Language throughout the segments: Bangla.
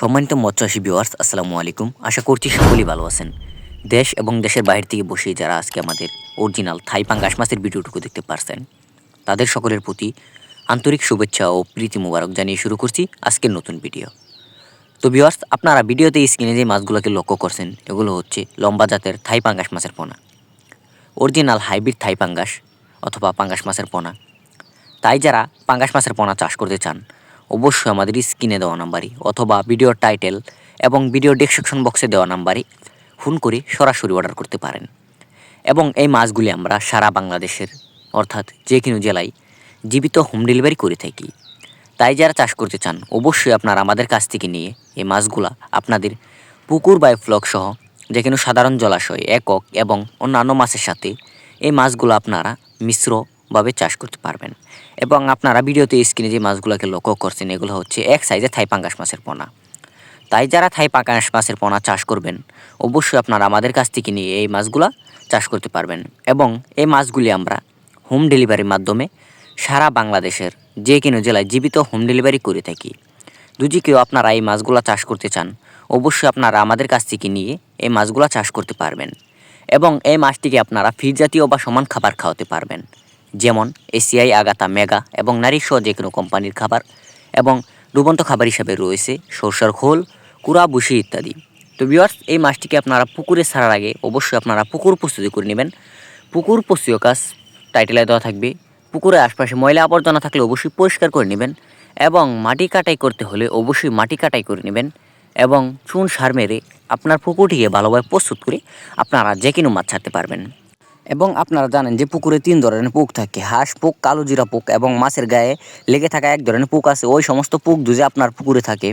সম্মানিত মৎস্যচাষী ভিউয়ার্স আসসালামু আলাইকুম। আশা করছি সকলেই ভালো আছেন। দেশ এবং দেশের বাইরে থেকে বসে যারা আজকে আমাদের অরিজিনাল থাই পাঙ্গাস মাছের ভিডিওটুকু দেখতে পারছেন, তাদের সকলের প্রতি আন্তরিক শুভেচ্ছা ও প্রীতি মুবারক জানিয়ে শুরু করছি আজকের নতুন ভিডিও তো ভিউয়ার্স আপনারা ভিডিওতে স্ক্রিনে যে মাছগুলোকে লক্ষ্য করছেন, এগুলো হচ্ছে লম্বা জাতের থাই পাঙ্গাস মাছের পোনা। অরিজিনাল হাইব্রিড থাই পাঙ্গাস অথবা পাঙ্গাস মাছের পোনা। তাই যারা পাঙ্গাস মাছের পোনা চাষ করতে চান অবশ্যই আমাদের স্ক্রিনে দেওয়া নাম্বারে অথবা ভিডিওর টাইটেল এবং ভিডিও ডেসক্রিপশন বক্সে দেওয়া নাম্বারে ফোন করে সরাসরি অর্ডার করতে পারেন। এবং এই মাছগুলি আমরা সারা বাংলাদেশের, অর্থাৎ যে কোনো জেলায় জীবিত হোম ডেলিভারি করে থাকি। তাই যারা চাষ করতে চান, অবশ্যই আপনারা আমাদের কাছ থেকে নিয়ে এই মাছগুলা আপনাদের পুকুর বা ফ্লক সহ যে কোনো সাধারণ জলাশয়, একক এবং অন্যান্য মাছের সাথে এই মাছগুলো আপনারা মিশ্রভাবে চাষ করতে পারবেন। এবং আপনারা ভিডিওতে স্ক্রিনে যে মাছগুলোকে লক্ষ্য করছেন, এগুলো হচ্ছে এক সাইজে থাই পাঙ্গাস মাছের পোনা। তাই যারা থাই পাঙ্গাস মাছের পোনা চাষ করবেন, অবশ্যই আপনারা আমাদের কাছ থেকে নিয়ে এই মাছগুলা চাষ করতে পারবেন। এবং এই মাছগুলি আমরা হোম ডেলিভারির মাধ্যমে সারা বাংলাদেশের যে কোনো জেলায় জীবিত হোম ডেলিভারি করে থাকি। যদি কেউ আপনারা এই মাছগুলা চাষ করতে চান, অবশ্যই আপনারা আমাদের কাছ থেকে নিয়ে এই মাছগুলা চাষ করতে পারবেন। এবং এই মাছটিকে আপনারা ফিড জাতীয় বা সমান খাবার খাওয়াতে পারবেন। যেমন এসিআই আগাতা মেগা এবং নারী সহ যে কোনো কোম্পানির খাবার এবং ডুবন্ত খাবার হিসাবে রয়েছে, সরষার খোল, কুড়া বুসি ইত্যাদি। তো ভিউয়ার্স এই মাছটিকে আপনারা পুকুরে ছাড়ার আগে অবশ্যই আপনারা পুকুর প্রস্তুতি করে নেবেন। পুকুর প্রস্তুতীয় কাজ টাইটেলে দেওয়া থাকবে। পুকুরের আশপাশে ময়লা আবর্জনা থাকলে অবশ্যই পরিষ্কার করে নেবেন এবং মাটি কাটাই করতে হলে অবশ্যই মাটি কাটাই করে নেবেন এবং চুন সার মেরে আপনার পুকুরটিকে ভালোভাবে প্রস্তুত করে আপনারা যে কোনো মাছ ছাড়তে পারবেন। এবং আপনারা জানেন যে পুকুরে তিন ধরনের পোক থাকে। হাঁস পোক, কালো জিরা পোক এবং মাছের গায়ে লেগে থাকা এক ধরনের পোক আছে। ওই সমস্ত পোক যদি আপনার পুকুরে থাকে।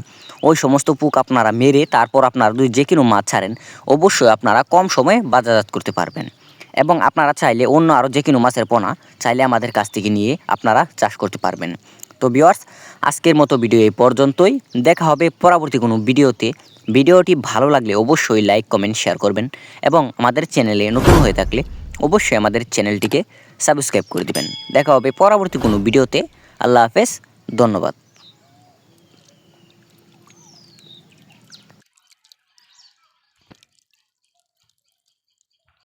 ওই সমস্ত পোক আপনারা মেরে তারপর আপনারা যদি যে কোনো মাছ ছাড়েন, অবশ্যই আপনারা কম সময়ে বাজারজাত করতে পারবেন। এবং আপনারা চাইলে অন্য আরও যে কোনো মাছের পোনা চাইলে আমাদের কাছ থেকে নিয়ে আপনারা চাষ করতে পারবেন। তো বিয়ার্স আজকের মতো ভিডিও এই পর্যন্তই। দেখা হবে পরবর্তী কোনো ভিডিওতে। ভিডিওটি ভালো লাগলে অবশ্যই লাইক, কমেন্ট, শেয়ার করবেন এবং আমাদের চ্যানেলে নতুন হয়ে থাকলে অবশ্যই আমাদের চ্যানেলটিকে সাবস্ক্রাইব করে দিবেন। দেখা হবে পরবর্তী কোনো ভিডিওতে। আল্লাহ হাফেজ ধন্যবাদ।